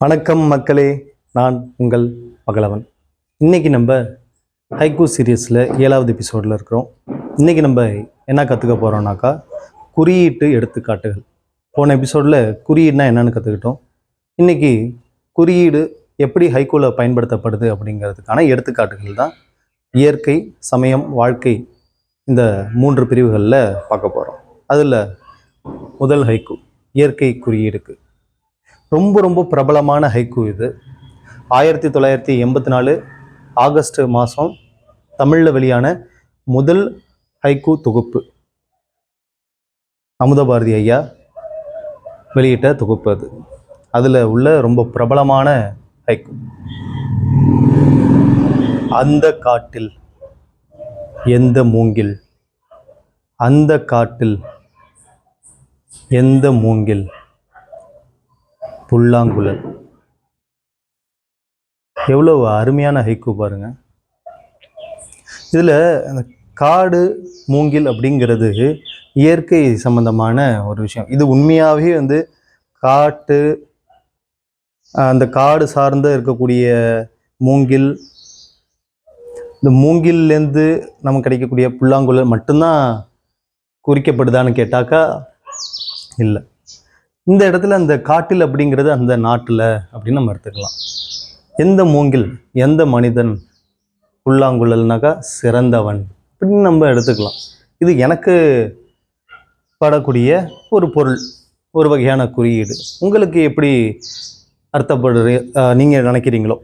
வணக்கம் மக்களே நான் உங்கள் பகலவன். இன்னைக்கு நம்ம ஹைகோ சீரியஸில் ஏழாவது எபிசோடில் இருக்கிறோம். இன்னைக்கு நம்ம என்ன கற்றுக்க போகிறோம்னாக்கா குறியீட்டு எடுத்துக்காட்டுகள். போன எபிசோடில் குறியீடுனா என்னென்னு கற்றுக்கிட்டோம் இன்னைக்கு குறியீடு எப்படி ஹைகோவில் பயன்படுத்தப்படுது அப்படிங்கிறதுக்கான எடுத்துக்காட்டுகள் தான் இயற்கை சமயம் வாழ்க்கை இந்த மூன்று பிரிவுகளில் பார்க்க போகிறோம் அதில் முதல் ஹைக்கூ இயற்கை குறியீடுக்கு. ரொம்ப ரொம்ப பிரபலமான ஹைக்கூ இது. ஆயிரத்தி தொள்ளாயிரத்தி எண்பத்தி நாலு ஆகஸ்ட் மாதம் தமிழில் வெளியான முதல் ஹைக்கூ தொகுப்பு. அமுதபாரதி ஐயா வெளியிட்ட தொகுப்பு அது. அதில் உள்ள ரொம்ப பிரபலமான ஹைக்கூ அந்த காட்டில் எந்த மூங்கில்? அந்த காட்டில் எந்த மூங்கில்? புல்லாங்குழல். எவ்வளோ அருமையான ஹைக்கு பாருங்க. இதில் அந்த காடு மூங்கில் அப்படிங்கிறது இயற்கை சம்பந்தமான ஒரு விஷயம். இது உண்மையாகவே வந்து காட்டு அந்த காடு சார்ந்த இருக்கக்கூடிய மூங்கில் இந்த மூங்கில்லேருந்து நமக்கு கிடைக்கக்கூடிய புல்லாங்குழல் மட்டும்தான் குறிக்கப்படுதான்னு கேட்டாக்கா இல்லை. இந்த இடத்துல அந்த காட்டில் அப்படிங்கிறது அந்த நாட்டில் அப்படின்னு நம்ம எடுத்துக்கலாம். எந்த மூங்கில் எந்த மனிதன் புல்லாங்குழல்னாக்கா சிறந்தவன் அப்படின்னு நம்ம எடுத்துக்கலாம். இது எனக்கு படக்கூடிய ஒரு பொருள் ஒரு வகையான குறியீடு. உங்களுக்கு எப்படி அர்த்தப்படுற நீங்கள் நினைக்கிறீங்களோ?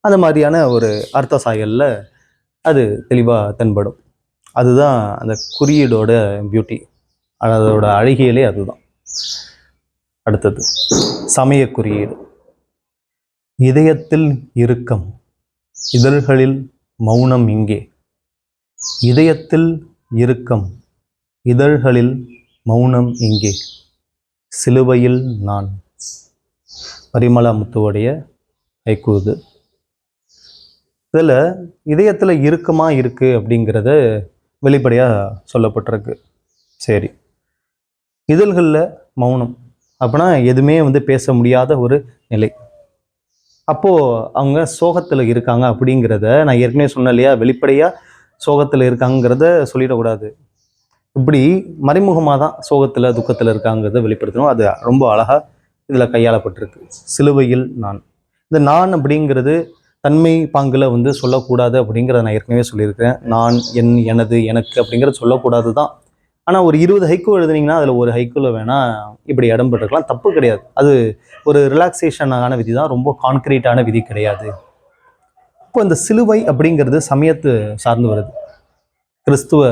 அந்த மாதிரியான ஒரு அர்த்த சாயலில் அது தெளிவாக தென்படும். அதுதான் அந்த குறியீடோட பியூட்டி அதோட அழகியலே அதுதான். அடுத்தது சமய குறியீடு இதயத்தில் இறுக்கம் இதழ்களில் மௌனம் இங்கே. இதயத்தில் இறுக்கம் இதழ்களில் மௌனம் இங்கே. சிலுவையில் நான். பரிமளா முத்துவோடைய ஐக்கூது. இதில் இதயத்தில் இறுக்கமா இருக்கு அப்படிங்கிறத வெளிப்படையாக சொல்லப்பட்டிருக்கு. சரி. இதழ்களில் மௌனம். அப்படின்னா எதுவுமே வந்து பேச முடியாத ஒரு நிலை. அப்போது அவங்க சோகத்தில் இருக்காங்க அப்படிங்கிறத நான் ஏற்கனவே சொன்னேன் இல்லையா? வெளிப்படையாக சோகத்தில் இருக்காங்கிறத சொல்லிடக்கூடாது. இப்படி மறைமுகமாக தான் சோகத்தில் துக்கத்தில் இருக்காங்கிறத வெளிப்படுத்தணும். அது ரொம்ப அழகாக இதில் கையாளப்பட்டிருக்கு. சிலுவையில் நான். இந்த நான் அப்படிங்கிறது தன்மை பாங்கில் வந்து சொல்லக்கூடாது அப்படிங்கிறத நான் ஏற்கனவே சொல்லியிருக்கேன் நான் என் எனது எனக்கு அப்படிங்கிறத சொல்லக்கூடாது தான் ஆனால் ஒரு இருபது ஹைக்கூ எழுதுனீங்கன்னா அதில் ஒரு ஹைக்கூவில் வேணால் இப்படி இடம் பெற்றுக்கலாம் தப்பு கிடையாது. அது ஒரு ரிலாக்ஸேஷனான விதி தான். ரொம்ப கான்க்ரீட்டான விதி கிடையாது. இப்போ இந்த சிலுவை அப்படிங்கிறது சமயத்து சார்ந்து வருது. கிறிஸ்துவ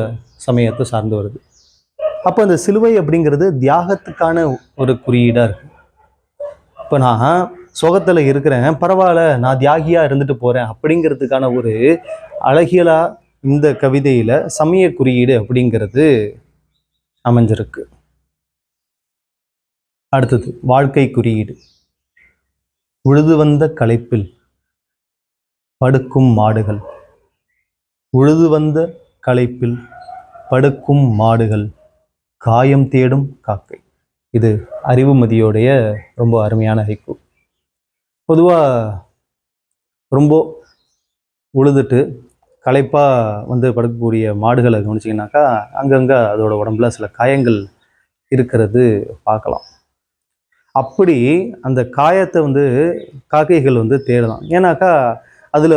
சமயத்தை சார்ந்து வருது. அப்போ இந்த சிலுவை அப்படிங்கிறது தியாகத்துக்கான ஒரு குறியீடாக இருக்குது இப்போ நான் சோகத்தில் இருக்கிறேன். பரவாயில்ல நான் தியாகியாக இருந்துட்டு போகிறேன் அப்படிங்கிறதுக்கான ஒரு அழகியலாக இந்த கவிதையில் சமய குறியீடு அப்படிங்கிறது அமைஞ்சிருக்கு. அடுத்தது வாழ்க்கை குறியீடு. உழுது வந்த களைப்பில் படுக்கும் மாடுகள். உழுது வந்த களைப்பில் படுக்கும் மாடுகள். காயம் தேடும் காக்கை. இது அறிவுமதியோடைய ரொம்ப அருமையான ஹைக்கு. பொதுவாக ரொம்ப உழுதுட்டு களைப்பாக வந்து படுக்கக்கூடிய மாடுகளை கவனிச்சிங்கனாக்கா அங்கங்கே அதோட உடம்புல சில காயங்கள் இருக்கிறது பார்க்கலாம். அப்படி அந்த காயத்தை வந்து காக்கைகள் வந்து தேடலாம். ஏன்னாக்கா அதில்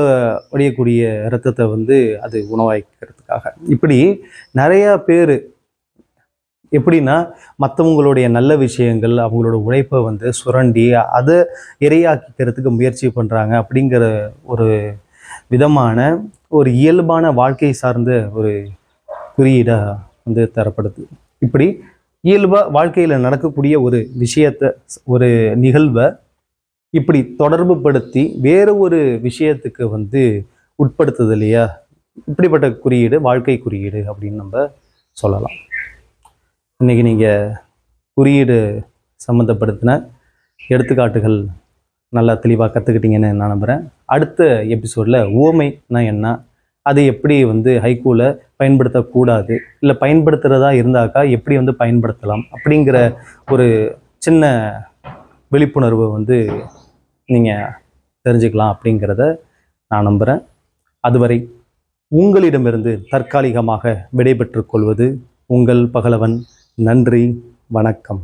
வடியக்கூடிய இரத்தத்தை வந்து அது உணவாக்கிறதுக்காக இப்படி நிறையா பேர் எப்படின்னா மற்றவங்களுடைய நல்ல விஷயங்கள் அவங்களோட உழைப்பை வந்து சுரண்டி அதை இரையாக்கிக்கிறதுக்கு முயற்சி பண்ணுறாங்க அப்படிங்கிற ஒரு விதமான ஒரு இயல்பான வாழ்க்கை சார்ந்த ஒரு குறியீடாக வந்து தரப்படுது. இப்படி இயல்பாக வாழ்க்கையில் நடக்கக்கூடிய ஒரு விஷயத்தை ஒரு நிகழ்வை இப்படி தொடர்பு படுத்தி வேறு ஒரு விஷயத்துக்கு வந்து உட்படுத்துது இல்லையா? இப்படிப்பட்ட குறியீடு வாழ்க்கை குறியீடு அப்படின்னு நம்ம சொல்லலாம். இன்றைக்கி நீங்கள் குறியீடு சம்மந்தப்படுத்தின எடுத்துக்காட்டுகள் நல்லா தெளிவாக கற்றுக்கிட்டீங்கன்னு நான் நம்புகிறேன் அடுத்த எபிசோடில் ஓமைனா என்ன? அது எப்படி வந்து ஹைக்கூவில் பயன்படுத்தக்கூடாது? இல்லை பயன்படுத்துகிறதா இருந்தாக்கா எப்படி வந்து பயன்படுத்தலாம்? அப்படிங்கிற ஒரு சின்ன விழிப்புணர்வை வந்து நீங்கள் தெரிஞ்சுக்கலாம் அப்படிங்கிறத நான் நம்புகிறேன் அதுவரை உங்களிடமிருந்து தற்காலிகமாக விடைபெற்றுக் கொள்வது உங்கள் பகலவன். நன்றி வணக்கம்.